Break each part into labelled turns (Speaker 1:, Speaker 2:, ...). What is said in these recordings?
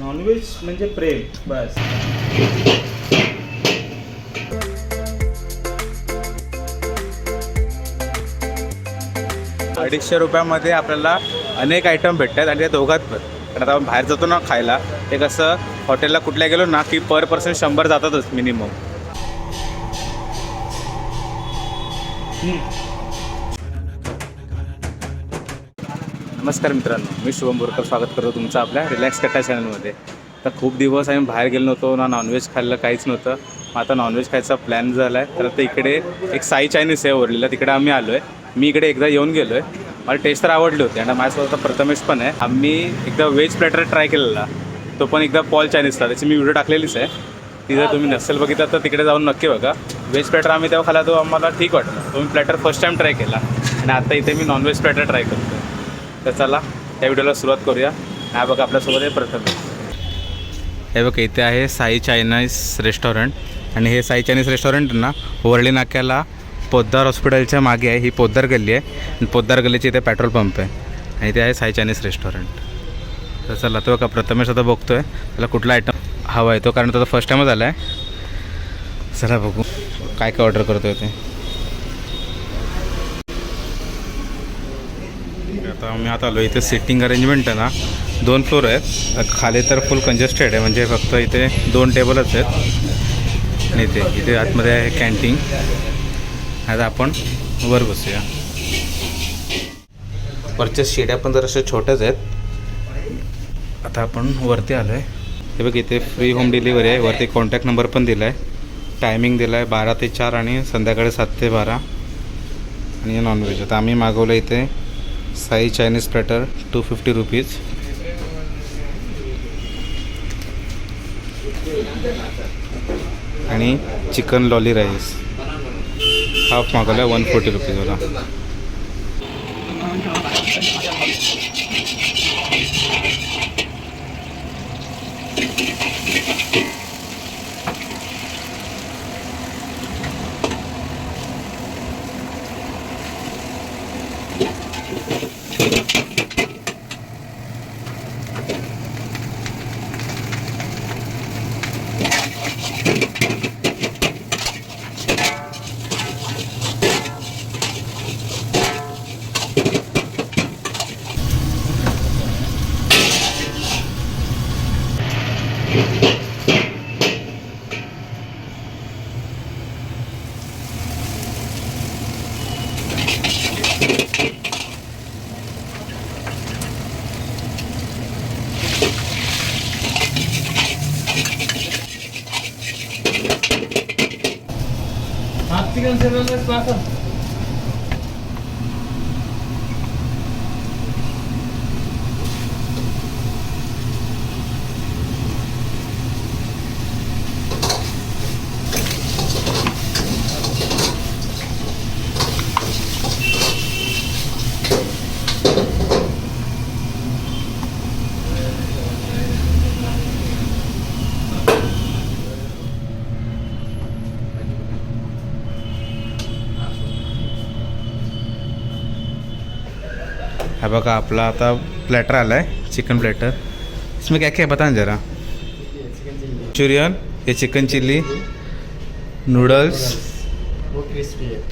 Speaker 1: Non veg म्हणजे प्रेम बस.
Speaker 2: अडीचशे रुपयामध्ये आपल्याला अनेक आयटम भेटतात आणि त्या दोघात पण. कारण आता आपण बाहेर जातो ना खायला ते कसं हॉटेलला कुठल्या गेलो ना की पर पर्सन शंभर जातातच मिनिमम नमस्कार मित्रांनो मी शुभम बोरकर स्वागत करतो तुमचं आपल्या रिलॅक्स कट्टा चॅनलमध्ये. तर खूप दिवस आम्ही बाहेर गेलो नव्हतो ना नॉनव्हेज खाल्लं काहीच नव्हतं. मग आता नॉनव्हेज खायचा प्लॅन झाला आहे तर आता इकडे एक साई चायनीज आहे ओरलेला तिकडे आम्ही आलो आहे मी इकडे एकदा येऊन गेलो आहे मला टेस्ट तर आवडली होती आणि माझ्यासोबत प्रथमेश पण आहे. आम्ही एकदा व्हेज प्लॅटर ट्राय केलेला. तो पण एकदा पॉल चायनीसला त्याची मी व्हिडिओ टाकलेलीच आहे. ती जर तुम्ही नसेल बघितलं तर तिकडे जाऊन नक्की बघा. व्हेज प्लॅटर आम्ही तेव्हा खाला तो आम्हाला ठीक वाटलं. तो मी प्लॅटर फर्स्ट टाईम ट्राय केला. आणि आता इथे मी नॉनव्हेज प्लॅटर ट्राय करतो तर चला या व्हिडिओला सुरुवात करूया. हा बघा आपल्यासोबत आहे प्रथम. हे बघा इथे आहे साई चायनीज रेस्टॉरंट. आणि हे साई चायनीज रेस्टॉरंट ना वरळी नाक्याला पोद्दार हॉस्पिटलच्या मागे आहे. ही पोद्दार गल्ली आहे. आणि पोद्दार गल्लीची इथे पेट्रोल पंप आहे. आणि इथे आहे साई चायनीज रेस्टॉरंट. तर चला तो का प्रथमेश आता बघतो आहे त्याला कुठला आयटम हवा आहे तो कारण तो फर्स्ट टाईमच आला आहे चला बघू. काय काय ऑर्डर करतो आहे ते. मी आता आलो. इथे सिटिंग अरेंजमेंट आहे ना दोन फ्लोर आहेत. खाली तर फुल कंजेस्टेड आहे म्हणजे फक्त इथे दोन टेबलच आहेत. आणि इथे इथे आतमध्ये आहे कॅन्टीन आता आपण वर बसूया. वरच्या शिड्या पण जर छोट्याच आहेत. आता आपण वरती आलो आहे हे बघ इथे फ्री होम डिलिव्हरी आहे. वरती कॉन्टॅक्ट नंबर पण दिला आहे टायमिंग दिला आहे बारा ते चार आणि संध्याकाळी सात ते बारा. आणि नॉनव्हेज आता आम्ही मागवलं इथे Sai Chinese platter two fifty rupees आणि चिकन लॉली राईस. हाफ मागवला वन फोर्टी रुपीजवाला Hadi gidelim, sen öyle bakın. बघा आपला आता प्लॅटर आला आहे चिकन प्लॅटर इसमें क्या क्या है बता ना जरा? मंचुरियन ये chicken chilli noodles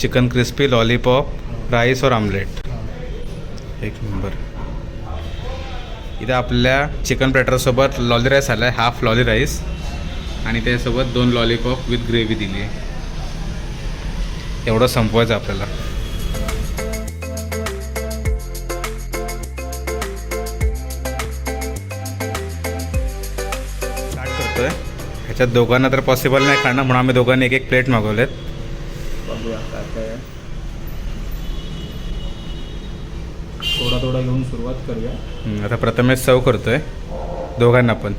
Speaker 2: chicken crispy lollipop rice और आमलेट एक नंबर इथं आपल्या चिकन प्लॅटरसोबत लॉली राईस आला आहे हाफ लॉली राईस आणि त्याच्यासोबत दोन लॉलीपॉप विथ ग्रेव्ही दिली आहे. एवढं संपवायचं आपल्याला. स्टार्ट करतोय ह्याच्यात दोघांना तर पॉसिबल नाही खाणं म्हणून आम्ही दोघांनी एक एक प्लेट मागवलेत.
Speaker 1: आहे. थोडा थोडा घेऊन सुरुवात करूया.
Speaker 2: आता प्रथमेश सर्व करतोय. दोघांना पण.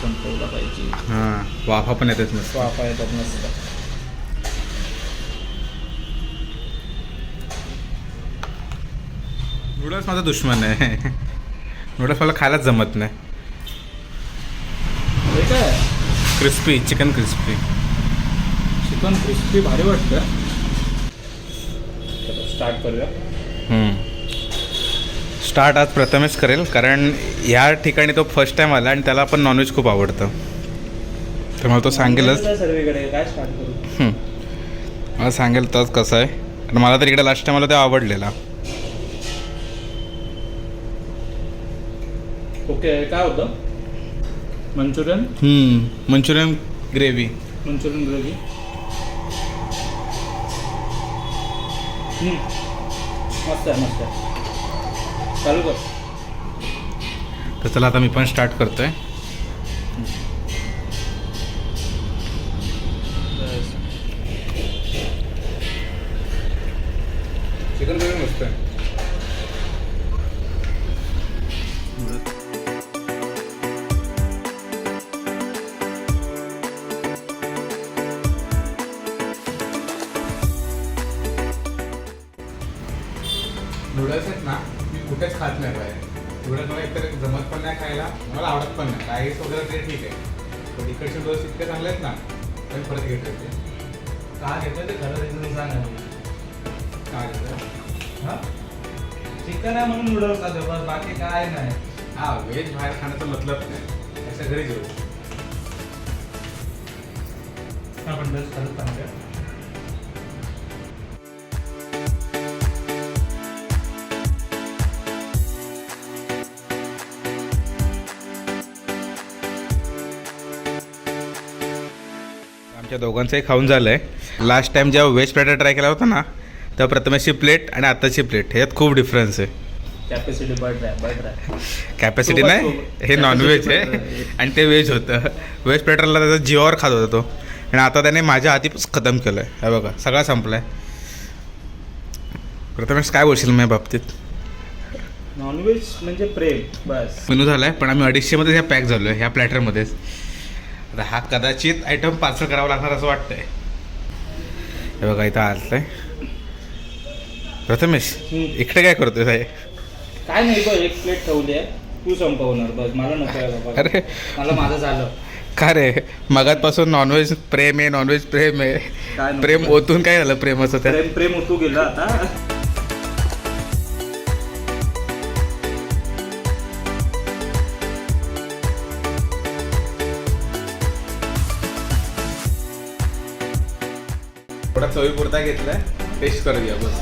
Speaker 1: संपवला पाहिजे.
Speaker 2: हां वाफा पण येतेच मस्त.
Speaker 1: वाफा येतात मस्त.
Speaker 2: नूडल्स माझा दुश्मन आहे. नूडल्स मला खायलाच जमत नाही.
Speaker 1: काय?
Speaker 2: Crispy chicken crispy
Speaker 1: chicken crispy भारी वाटतं. स्टार्ट करूया.
Speaker 2: स्टार्ट आज प्रथमेश करेल कारण या ठिकाणी तो फर्स्ट टाईम आला आणि त्याला पण नॉनव्हेज खूप आवडतं. तर मला तो सांगेलच.
Speaker 1: सर्वीकडे काय स्टार्ट करू.
Speaker 2: मला सांगेल तोच कसं आहे. आणि मला तर इकडे लास्ट टाइम मला तो आवडलेला.
Speaker 1: ओके काय होतं? Manchurian?
Speaker 2: Manchurian gravy.
Speaker 1: Manchurian gravy. मस्त आहे मस्त आहे. चालू कर.
Speaker 2: तर चला आता मी पण स्टार्ट करतोय. चिकन ग्रेव्ही मस्त आहे खायला मला आवडत पण नाही. राईस वगैरे ते ठीक आहे. पण इकडचे नूडल्स इतके चांगले आहेत ना पण परत घेतो ते
Speaker 1: का घेतो ते खरं reason सांग
Speaker 2: काय घेतं
Speaker 1: हां? चिकन आहे म्हणून नूडल्स खातो बस बाकी काय नाही.
Speaker 2: हा व्हेज बाहेर खाण्याचा मतलब नाही. त्याच्या घरी जेऊ
Speaker 1: आपण बस खरंच सांगतो
Speaker 2: आमच्या दोघांचंही खाऊन झालं आहे लास्ट टाइम जेव्हा व्हेज प्लेटर ट्राय केला होता ना तेव्हा प्रथमेशची प्लेट आणि आताची प्लेट ह्यात खूप डिफरन्स आहे.
Speaker 1: कॅपॅसिटी बर्ड आहे
Speaker 2: कॅपॅसिटी नाही. हे नॉनव्हेज आहे. आणि ते व्हेज होतं. व्हेज प्लेटरला त्याचा जीवावर खात होता तो. आणि आता त्याने माझ्या हातीच खतम केलं आहे हे बघा सगळा संपला आहे प्रथमेश काय बोलशील माझ्या बाबतीत?
Speaker 1: नॉनव्हेज म्हणजे प्रेम बस.
Speaker 2: मेनू झाला आहे पण आम्ही अडीचशेमध्ये ह्या पॅक झालो आहे ह्या प्लॅटरमध्येच आता हा कदाचित आयटम पार्सल करावा लागणार असं वाटतंय. हे बघा इथं आलं आहे प्रथमेश. इकडे काय करतोय साहेब
Speaker 1: काय नाही बघ एक प्लेट ठेवली आहे. तू संपवणार बस मला नको आहे बाबा.
Speaker 2: अरे.
Speaker 1: मला माझं झालं.
Speaker 2: का रे? मगातपासून नॉनव्हेज प्रेम आहे नॉनव्हेज प्रेम आहे.
Speaker 1: नको
Speaker 2: प्रेम. ओतून काय झालं प्रेमाचं त्या
Speaker 1: प्रेम प्रेम उतू गेलं आता.
Speaker 2: थोडा चवीपुरता घेतलाय. टेस्ट करूया बस.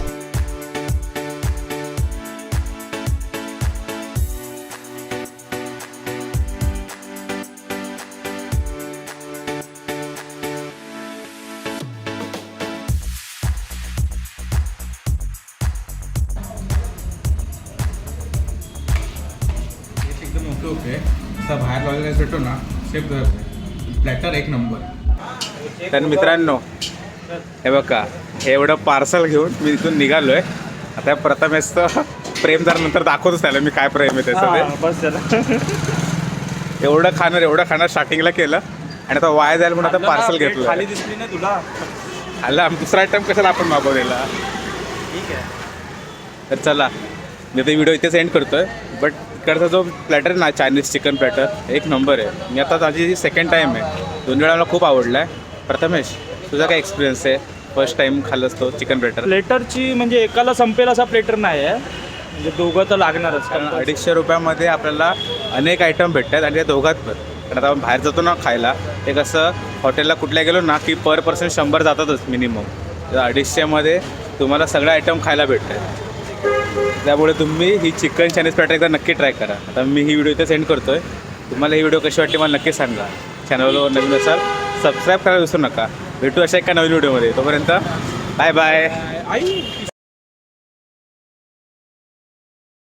Speaker 2: एकदम ओके ओके असा बाहेर लावलेला भेटतो ना सेफ प्लॅटर एक नंबर तर मित्रांनो हे बघा हे एवढं पार्सल घेऊन मी इथून निघालो आहे आता प्रथमेशचं प्रेम जर नंतर दाखवतच त्याला मी काय प्रेम आहे त्याचं
Speaker 1: बस त्याला
Speaker 2: ते एवढं खाणार एवढं खाणार स्टार्टिंगला केलं. आणि आता वाया जायला म्हणून आता पार्सल घेतलं
Speaker 1: खाली दिसली ना तुला.
Speaker 2: आला दुसरा आयटम कशाला आपण मागवलेला?
Speaker 1: ठीक आहे.
Speaker 2: तर चला मी आता व्हिडिओ इथेच एंड करतोय. बट इकडचा जो प्लॅटर ना चायनीज चिकन प्लॅटर एक नंबर आहे. मी आता माझी सेकंड टाईम आहे. दोन वेळा मला खूप आवडला आहे प्रथमेश तुझा काय एक्सपिरियन्स आहे? फर्स्ट टाईम खाल्लंस तो चिकन प्लॅटर
Speaker 1: प्लेटरची म्हणजे एकाला संपेल असा प्लेटर नाही आहे. म्हणजे दोघं तर लागणारच.
Speaker 2: कारण अडीचशे रुपयामध्ये आपल्याला अनेक आयटम भेटतात आणि त्या दोघात पण. कारण आता आपण बाहेर जातो ना खायला ते कसं हॉटेलला कुठल्या गेलो ना की पर पर्सन शंभर जातातच मिनिमम तर अडीचशेमध्ये तुम्हाला सगळे आयटम खायला भेटतात त्यामुळे तुम्ही ही चिकन चायनीज प्लॅटर एकदा नक्की ट्राय करा. आता मी ही व्हिडिओ इथे सेंड करतो आहे तुम्हाला ही व्हिडिओ कशी वाटली मला नक्की सांगा. चॅनलवर नवीन असाल सबस्क्राईब करायला विसरू नका. भेटू अशा एका नवीन व्हिडिओमध्ये. तोपर्यंत बाय बाय
Speaker 1: आई